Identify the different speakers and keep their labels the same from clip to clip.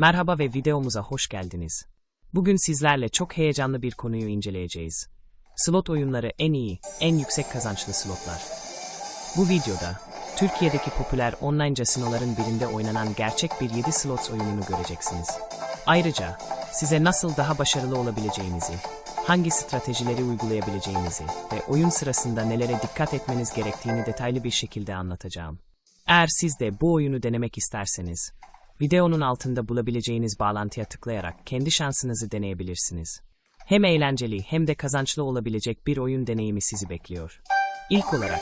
Speaker 1: Merhaba ve videomuza hoş geldiniz. Bugün sizlerle çok heyecanlı bir konuyu inceleyeceğiz. Slot oyunları en iyi, en yüksek kazançlı slotlar. Bu videoda, Türkiye'deki popüler online casinoların birinde oynanan gerçek bir 7 slots oyununu göreceksiniz. Ayrıca, size nasıl daha başarılı olabileceğinizi, hangi stratejileri uygulayabileceğinizi ve oyun sırasında nelere dikkat etmeniz gerektiğini detaylı bir şekilde anlatacağım. Eğer siz de bu oyunu denemek isterseniz, videonun altında bulabileceğiniz bağlantıya tıklayarak kendi şansınızı deneyebilirsiniz. Hem eğlenceli hem de kazançlı olabilecek bir oyun deneyimi sizi bekliyor. İlk olarak,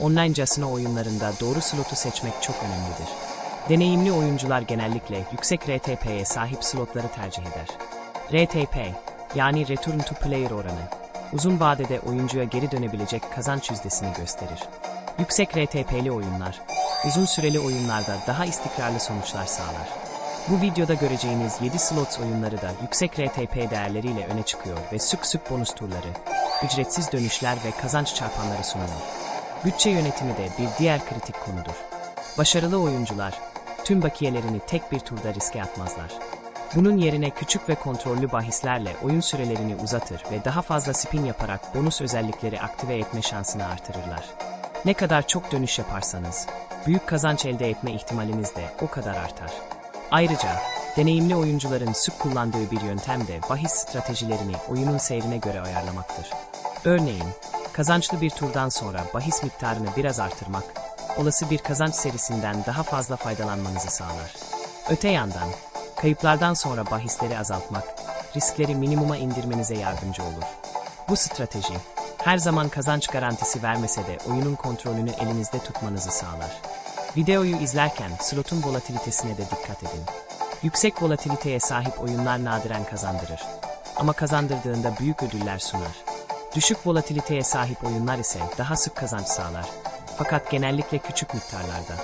Speaker 1: online casino oyunlarında doğru slotu seçmek çok önemlidir. Deneyimli oyuncular genellikle yüksek RTP'ye sahip slotları tercih eder. RTP, yani Return to Player oranı, uzun vadede oyuncuya geri dönebilecek kazanç yüzdesini gösterir. Yüksek RTP'li oyunlar, uzun süreli oyunlarda daha istikrarlı sonuçlar sağlar. Bu videoda göreceğiniz 7 slots oyunları da yüksek RTP değerleriyle öne çıkıyor ve sık sık bonus turları, ücretsiz dönüşler ve kazanç çarpanları sunuyor. Bütçe yönetimi de bir diğer kritik konudur. Başarılı oyuncular, tüm bakiyelerini tek bir turda riske atmazlar. Bunun yerine küçük ve kontrollü bahislerle oyun sürelerini uzatır ve daha fazla spin yaparak bonus özellikleri aktive etme şansını artırırlar. Ne kadar çok dönüş yaparsanız, büyük kazanç elde etme ihtimaliniz de o kadar artar. Ayrıca, deneyimli oyuncuların sık kullandığı bir yöntem de bahis stratejilerini oyunun seyrine göre ayarlamaktır. Örneğin, kazançlı bir turdan sonra bahis miktarını biraz artırmak, olası bir kazanç serisinden daha fazla faydalanmanızı sağlar. Öte yandan, kayıplardan sonra bahisleri azaltmak, riskleri minimuma indirmenize yardımcı olur. Bu strateji, her zaman kazanç garantisi vermese de oyunun kontrolünü elinizde tutmanızı sağlar. Videoyu izlerken slotun volatilitesine de dikkat edin. Yüksek volatiliteye sahip oyunlar nadiren kazandırır. Ama kazandırdığında büyük ödüller sunar. Düşük volatiliteye sahip oyunlar ise daha sık kazanç sağlar. Fakat genellikle küçük miktarlarda.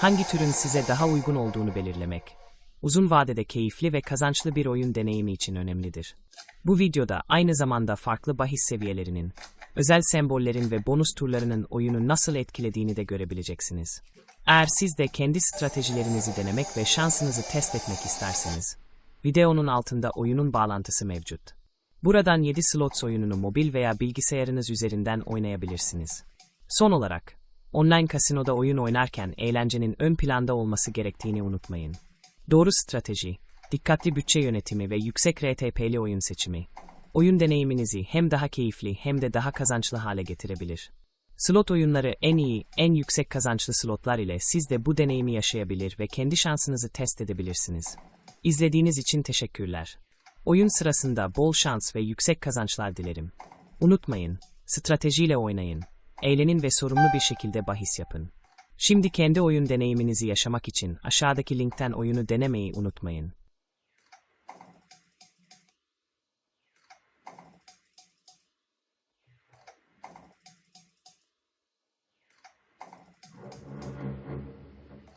Speaker 1: Hangi türün size daha uygun olduğunu belirlemek, uzun vadede keyifli ve kazançlı bir oyun deneyimi için önemlidir. Bu videoda aynı zamanda farklı bahis seviyelerinin, özel sembollerin ve bonus turlarının oyunu nasıl etkilediğini de görebileceksiniz. Eğer siz de kendi stratejilerinizi denemek ve şansınızı test etmek isterseniz, videonun altında oyunun bağlantısı mevcut. Buradan 7 slots oyununu mobil veya bilgisayarınız üzerinden oynayabilirsiniz. Son olarak, online kasinoda oyun oynarken eğlencenin ön planda olması gerektiğini unutmayın. Doğru strateji, dikkatli bütçe yönetimi ve yüksek RTP'li oyun seçimi, oyun deneyiminizi hem daha keyifli hem de daha kazançlı hale getirebilir. Slot oyunları en iyi, en yüksek kazançlı slotlar ile siz de bu deneyimi yaşayabilir ve kendi şansınızı test edebilirsiniz. İzlediğiniz için teşekkürler. Oyun sırasında bol şans ve yüksek kazançlar dilerim. Unutmayın, stratejiyle oynayın, eğlenin ve sorumlu bir şekilde bahis yapın. Şimdi kendi oyun deneyiminizi yaşamak için aşağıdaki linkten oyunu denemeyi unutmayın.